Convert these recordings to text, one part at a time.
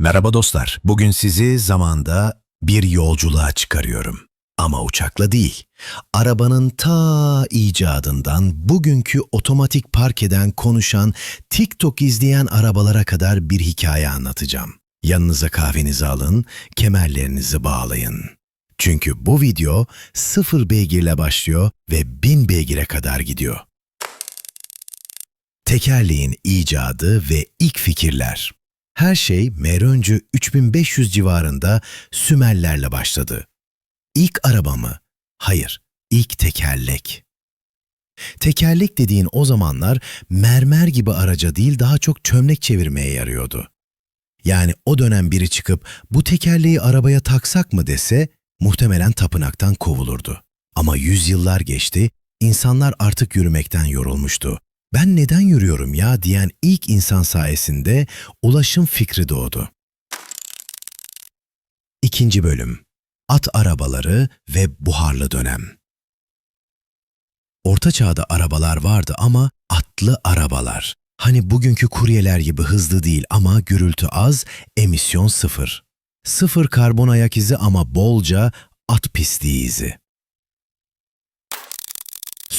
Merhaba dostlar. Bugün sizi zamanda bir yolculuğa çıkarıyorum. Ama uçakla değil. Arabanın ta icadından bugünkü otomatik park eden, konuşan, TikTok izleyen arabalara kadar bir hikaye anlatacağım. Yanınıza kahvenizi alın, kemerlerinizi bağlayın. Çünkü bu video sıfır beygirle başlıyor ve bin beygire kadar gidiyor. Tekerleğin icadı ve ilk fikirler. Her şey M. 3500 civarında Sümerlerle başladı. İlk araba mı? Hayır, ilk tekerlek. Tekerlek dediğin o zamanlar mermer gibi araca değil daha çok çömlek çevirmeye yarıyordu. Yani o dönem biri çıkıp bu tekerleği arabaya taksak mı dese muhtemelen tapınaktan kovulurdu. Ama yüzyıllar geçti, insanlar artık yürümekten yorulmuştu. Ben neden yürüyorum ya diyen ilk insan sayesinde ulaşım fikri doğdu. İkinci bölüm At arabaları ve buharlı dönem Orta çağda arabalar vardı ama atlı arabalar. Hani bugünkü kuryeler gibi hızlı değil ama gürültü az, emisyon sıfır. Sıfır karbon ayak izi ama bolca at pisliği izi.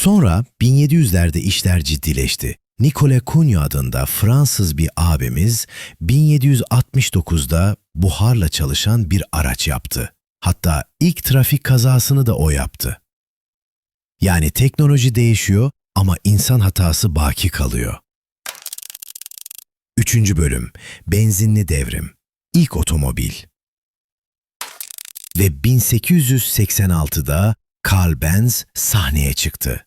Sonra 1700'lerde işler ciddileşti. Nicole Cugno adında Fransız bir abimiz 1769'da buharla çalışan bir araç yaptı. Hatta ilk trafik kazasını da o yaptı. Yani teknoloji değişiyor ama insan hatası baki kalıyor. Üçüncü bölüm Benzinli devrim İlk otomobil Ve 1886'da Carl Benz sahneye çıktı.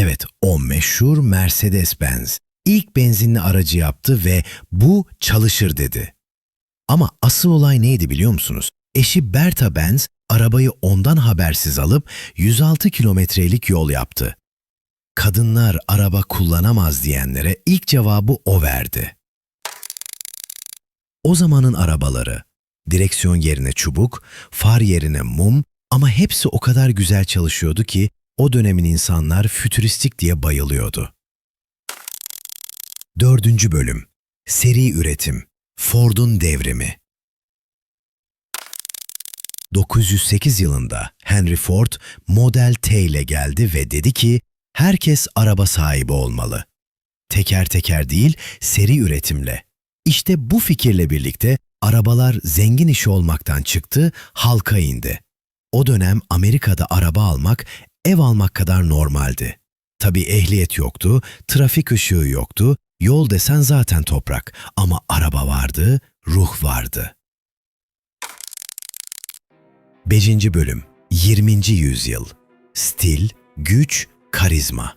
Evet, o meşhur Mercedes-Benz ilk benzinli aracı yaptı ve bu çalışır dedi. Ama asıl olay neydi biliyor musunuz? Eşi Bertha Benz arabayı ondan habersiz alıp 106 kilometrelik yol yaptı. Kadınlar araba kullanamaz diyenlere ilk cevabı o verdi. O zamanın arabaları, direksiyon yerine çubuk, far yerine mum ama hepsi o kadar güzel çalışıyordu ki o dönemin insanlar fütüristik diye bayılıyordu. Dördüncü bölüm Seri üretim Ford'un devrimi 908 yılında Henry Ford Model T ile geldi ve dedi ki herkes araba sahibi olmalı. Teker teker değil, seri üretimle. İşte bu fikirle birlikte arabalar zengin işi olmaktan çıktı, halka indi. O dönem Amerika'da araba almak ev almak kadar normaldi. Tabii ehliyet yoktu, trafik ışığı yoktu, yol desen zaten toprak ama araba vardı, ruh vardı. 5. bölüm 20. yüzyıl Stil, güç, karizma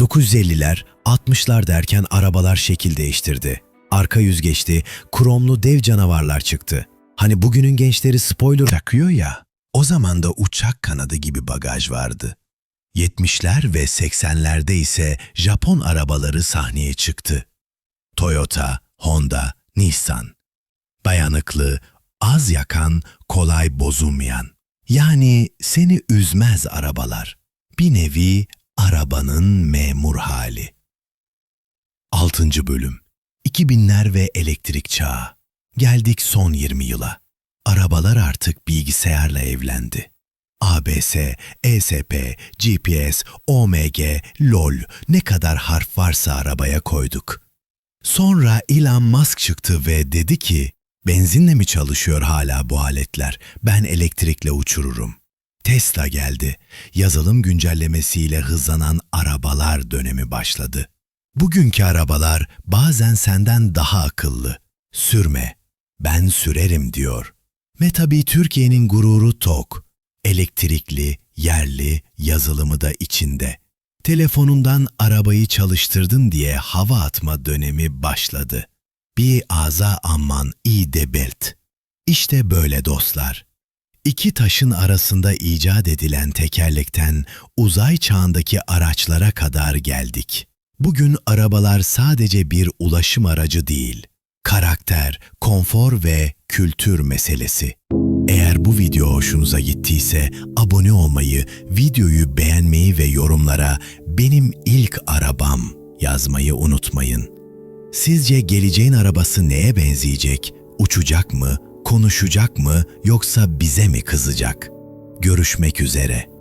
950'ler, 60'lar derken arabalar şekil değiştirdi. Arka yüz geçti, kromlu dev canavarlar çıktı. Hani bugünün gençleri spoiler takıyor ya, o zaman da uçak kanadı gibi bagaj vardı. 70'ler ve 80'lerde ise Japon arabaları sahneye çıktı. Toyota, Honda, Nissan. Dayanıklı, az yakan, kolay bozulmayan. Yani seni üzmez arabalar. Bir nevi arabanın memur hali. 6. bölüm 2000'ler ve elektrik çağı. Geldik son 20 yıla. Arabalar artık bilgisayarla evlendi. ABS, ESP, GPS, OMG, LOL ne kadar harf varsa arabaya koyduk. Sonra Elon Musk çıktı ve dedi ki, benzinle mi çalışıyor hala bu aletler? Ben elektrikle uçururum. Tesla geldi. Yazılım güncellemesiyle hızlanan arabalar dönemi başladı. Bugünkü arabalar bazen senden daha akıllı. Sürme, ben sürerim diyor. Ve tabii Türkiye'nin gururu TOK. Elektrikli, yerli, yazılımı da içinde. Telefonundan arabayı çalıştırdın diye hava atma dönemi başladı. Bir aza amman iyi de belt. İşte böyle dostlar. İki taşın arasında icat edilen tekerlekten uzay çağındaki araçlara kadar geldik. Bugün arabalar sadece bir ulaşım aracı değil, karakter, konfor ve kültür meselesi. Eğer bu video hoşunuza gittiyse abone olmayı, videoyu beğenmeyi ve yorumlara benim ilk arabam yazmayı unutmayın. Sizce geleceğin arabası neye benzeyecek? uçacak mı, konuşacak mı yoksa bize mi kızacak? Görüşmek üzere.